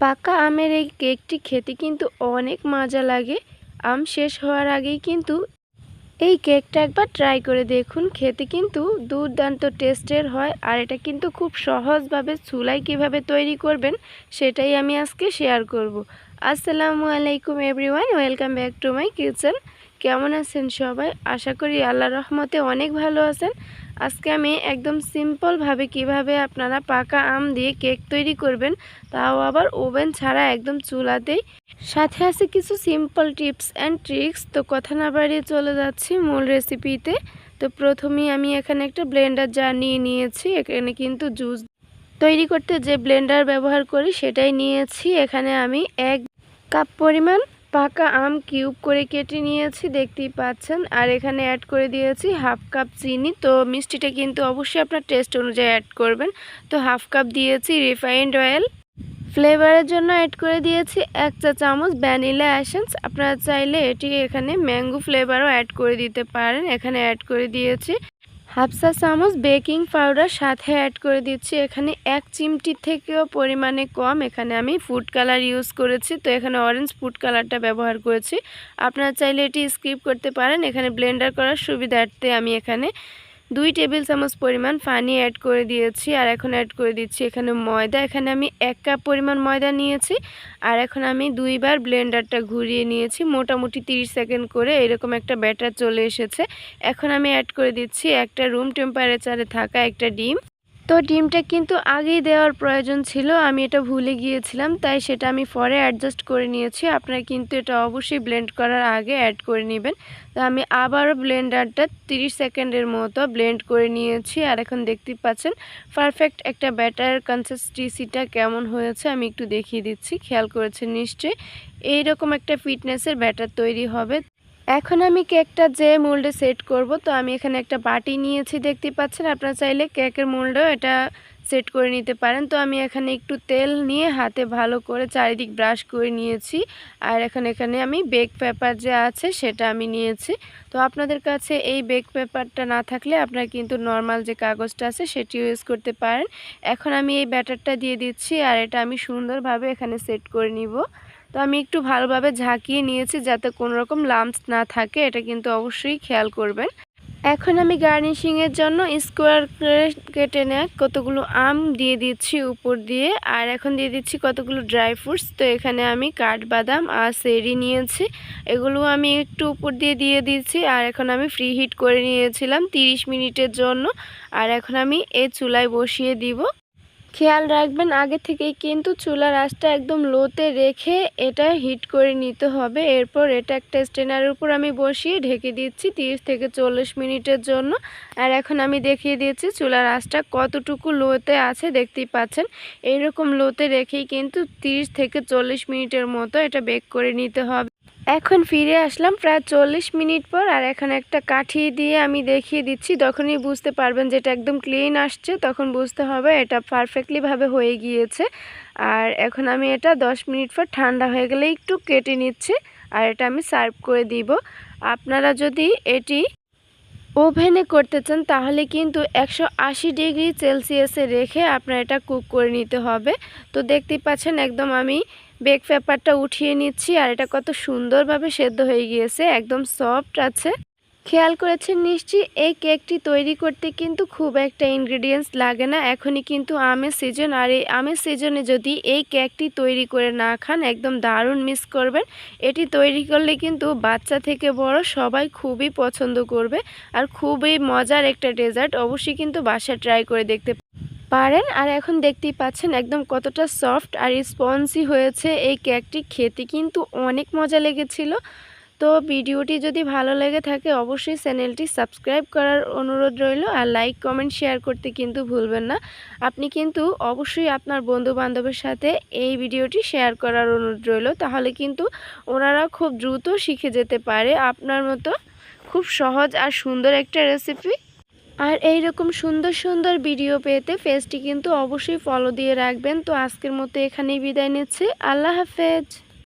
পাকা আমের এই কেকটি খেতে কিন্তু অনেক মজা লাগে। আম শেষ হওয়ার আগেই কিন্তু এই কেকটা একবার ট্রাই করে দেখুন। খেতে কিন্তু দুর্দান্ত টেস্টের হয় আর এটা কিন্তু খুব সহজভাবে চুলায় কীভাবে তৈরি করবেন সেটাই আমি আজকে শেয়ার করব। আসসালামু আলাইকুম everyone welcome back to my kitchen কেমন আছেন সবাই? আশা করি আল্লাহ রহমতে অনেক ভালো আছেন। আজকে আমি একদম সিম্পলভাবে কীভাবে আপনারা পাকা আম দিয়ে কেক তৈরি করবেন, তাও আবার ওভেন ছাড়া একদম চুলাতেই। সাথে আছে কিছু সিম্পল টিপস অ্যান্ড ট্রিক্স। তো কথা না বাড়িয়ে চলে যাচ্ছি মূল রেসিপিতে। তো প্রথমেই আমি এখানে একটা ব্লেন্ডার জার নিয়ে নিয়েছি, এখানে কিন্তু জুস তৈরি করতে যে ব্লেন্ডার ব্যবহার করি সেটাই নিয়েছি। এখানে আমি এক কাপ পরিমাণ পাকা আম কিউব করে কেটে নিয়েছি, দেখতেই পাচ্ছেন। আর এখানে অ্যাড করে দিয়েছি হাফ কাপ চিনি। তো মিষ্টিটা কিন্তু অবশ্যই আপনার টেস্ট অনুযায়ী অ্যাড করবেন। তো হাফ কাপ দিয়েছি রিফাইন্ড অয়েল ফ্লেভারের জন্য অ্যাড করে দিয়েছি এক চা চামচ ভ্যানিলা অ্যাসেন্স আপনারা চাইলে এটি এখানে ম্যাঙ্গো ফ্লেভারও অ্যাড করে দিতে পারেন। এখানে অ্যাড করে দিয়েছি হাফ চা চামচ বেকিং পাউডার সাথে অ্যাড করে দিচ্ছি। এখানে এক চিমটি থেকেও পরিমাণে কম। এখানে আমি ফুড কালার ইউজ করেছি। তো এখানে অরেঞ্জ ফুড কালারটা ব্যবহার করেছি। আপনারা চাইলে এটি স্কিপ করতে পারেন। এখানে ব্লেন্ডার করার সুবিধার্থে আমি এখানে দুই টেবিল চামচ পরিমাণ পানি অ্যাড করে দিয়েছি, আর এখন অ্যাড করে দিচ্ছি এখানে ময়দা। এখানে আমি এক কাপ পরিমাণ ময়দা নিয়েছি, আর এখন আমি দুইবার ব্লেন্ডারটা ঘুরিয়ে নিয়েছি, মোটামুটি 30 সেকেন্ড করে এরকম একটা ব্যাটার চলে এসেছে। এখন আমি অ্যাড করে দিচ্ছি একটা রুম টেম্পারেচারে থাকা একটা ডিম। তো ডিমটা কিন্তু আগেই দেওয়ার প্রয়োজন ছিল, আমি এটা ভুলে গিয়েছিলাম, তাই সেটা আমি পরে অ্যাডজাস্ট করে নিয়েছি, আপনারা কিন্তু এটা অবশ্যই ব্লেন্ড করার আগে অ্যাড করে নেবেন। তো আমি আবারও ব্লেন্ডারটা 30 সেকেন্ডের মতো ব্লেন্ড করে নিয়েছি, আর এখন দেখতেই পাচ্ছেন পারফেক্ট একটা ব্যাটার কনসিস্টেন্সিটা কেমন হয়েছে, আমি একটু দেখিয়ে দিচ্ছি, খেয়াল করেছেন নিশ্চয়ই, এইরকম একটা ফিটনেসের ব্যাটার তৈরি হবে। এখন আমি কেকটা যে মোল্ডে সেট করব, তো আমি এখানে একটা বাটি নিয়েছি, দেখতে পাচ্ছেন? আপনারা চাইলে কেকের মোল্ডেও এটা সেট করে নিতে পারেন। তো আমি এখানে একটু তেল নিয়ে হাতে ভালো করে চারিদিক ব্রাশ করে নিয়েছি। আর এখন এখানে আমি বেক পেপার যে আছে, সেটা আমি নিয়েছি। তো আপনাদের কাছে এই বেক পেপারটা না থাকলে আপনারা কিন্তু নর্মাল যে কাগজটা আছে সেটি ইউজ করতে পারেন। এখন আমি এই ব্যাটারটা দিয়ে দিচ্ছি, আর এটা আমি সুন্দরভাবে এখানে সেট করে নিব। তো আমি একটু ভালোভাবে ঝাঁকিয়ে নিয়েছি যাতে কোনো রকম লাম্পস না থাকে, এটা কিন্তু অবশ্যই খেয়াল করবেন। এখন আমি গার্নিশিংয়ের জন্য স্কোয়ার কেটে নেয় কতগুলো আম দিয়ে দিচ্ছি উপর দিয়ে, আর এখন দিয়ে দিচ্ছি কতগুলো ড্রাই ফ্রুটস তো এখানে আমি কাঠবাদাম আর সেরি নিয়েছি, এগুলো আমি একটু উপর দিয়ে দিয়ে দিচ্ছি, আর এখন আমি ফ্রি হিট করে নিয়েছিলাম 30 মিনিটের জন্য, আর এখন আমি এই চুলায় বসিয়ে দিব। খেয়াল রাখবেন, আগে থেকেই কিন্তু চুলার আঁচটা একদম লোতে রেখে এটা হিট করে নিতে হবে। এরপর এটা একটা স্টেনারের উপর আমি বসিয়ে ঢেকে দিচ্ছি 30 থেকে চল্লিশ মিনিটের জন্য। আর এখন আমি দেখিয়ে দিয়েছি চুলার আঁচটা কতটুকু লোতে আছে, দেখতেই পাচ্ছেন। এইরকম লোতে রেখেই কিন্তু 30 থেকে চল্লিশ মিনিটের মতো এটা বেক করে নিতে হবে। এখন ফিরে আসলাম প্রায় চল্লিশ মিনিট পর আর এখন একটা কাঠি দিয়ে আমি দেখিয়ে দিচ্ছি। তখনই বুঝতে পারবেন যেটা একদম ক্লিন আসছে। তখন বুঝতে হবে এটা পারফেক্টলিভাবে হয়ে গিয়েছে। আর এখন আমি এটা দশ মিনিট পর ঠান্ডা হয়ে গেলে একটু কেটে নিচ্ছি। আর এটা আমি সার্ভ করে দিব। আপনারা যদি এটি ওভেনে করতে চান, তাহলে কিন্তু একশো আশি ডিগ্রি সেলসিয়াসে রেখে আপনার এটা কুক করে নিতে হবে। তো দেখতেই পাচ্ছেন একদম আমি বেক পেপারটা উঠিয়ে নিচ্ছি, আর এটা কত সুন্দরভাবে সেদ্ধ হয়ে গিয়েছে, একদম সফট আছে। খেয়াল করেছেন নিশ্চয়ই, এই কেকটি তৈরি করতে কিন্তু খুব একটা ইনগ্রিডিয়েন্টস লাগে না। এখনই কিন্তু আমের সিজন আর এই আমের সিজনে যদি এই কেকটি তৈরি করে না খান, একদম দারুণ মিস করবেন। এটি তৈরি করলে কিন্তু বাচ্চা থেকে বড় সবাই খুবই পছন্দ করবে আর খুবই মজার একটা ডেজার্ট অবশ্যই কিন্তু বাসা ট্রাই করে দেখতে পারেন। আর এখন দেখতেই পাচ্ছেন একদম কতটা সফট আর স্পঞ্জি হয়েছে এই কেকটি। খেতে কিন্তু অনেক মজা লেগেছিল। তো ভিডিওটি যদি ভালো লেগে থাকে, অবশ্যই চ্যানেলটি সাবস্ক্রাইব করার অনুরোধ রইল আর লাইক, কমেন্ট, শেয়ার করতে কিন্তু ভুলবেন না। আপনি কিন্তু অবশ্যই আপনার বন্ধু বান্ধবের সাথে এই ভিডিওটি শেয়ার করার অনুরোধ রইল, তাহলে কিন্তু ওনারা খুব দ্রুত শিখে যেতে পারে আপনার মতো খুব সহজ আর সুন্দর একটা রেসিপি আর এই রকম সুন্দর সুন্দর ভিডিও পেতে পেজটি কিন্তু অবশ্যই ফলো দিয়ে রাখবেন। তো আজকের মতো এখানেই বিদায় নিচ্ছে। আল্লাহ হাফেজ।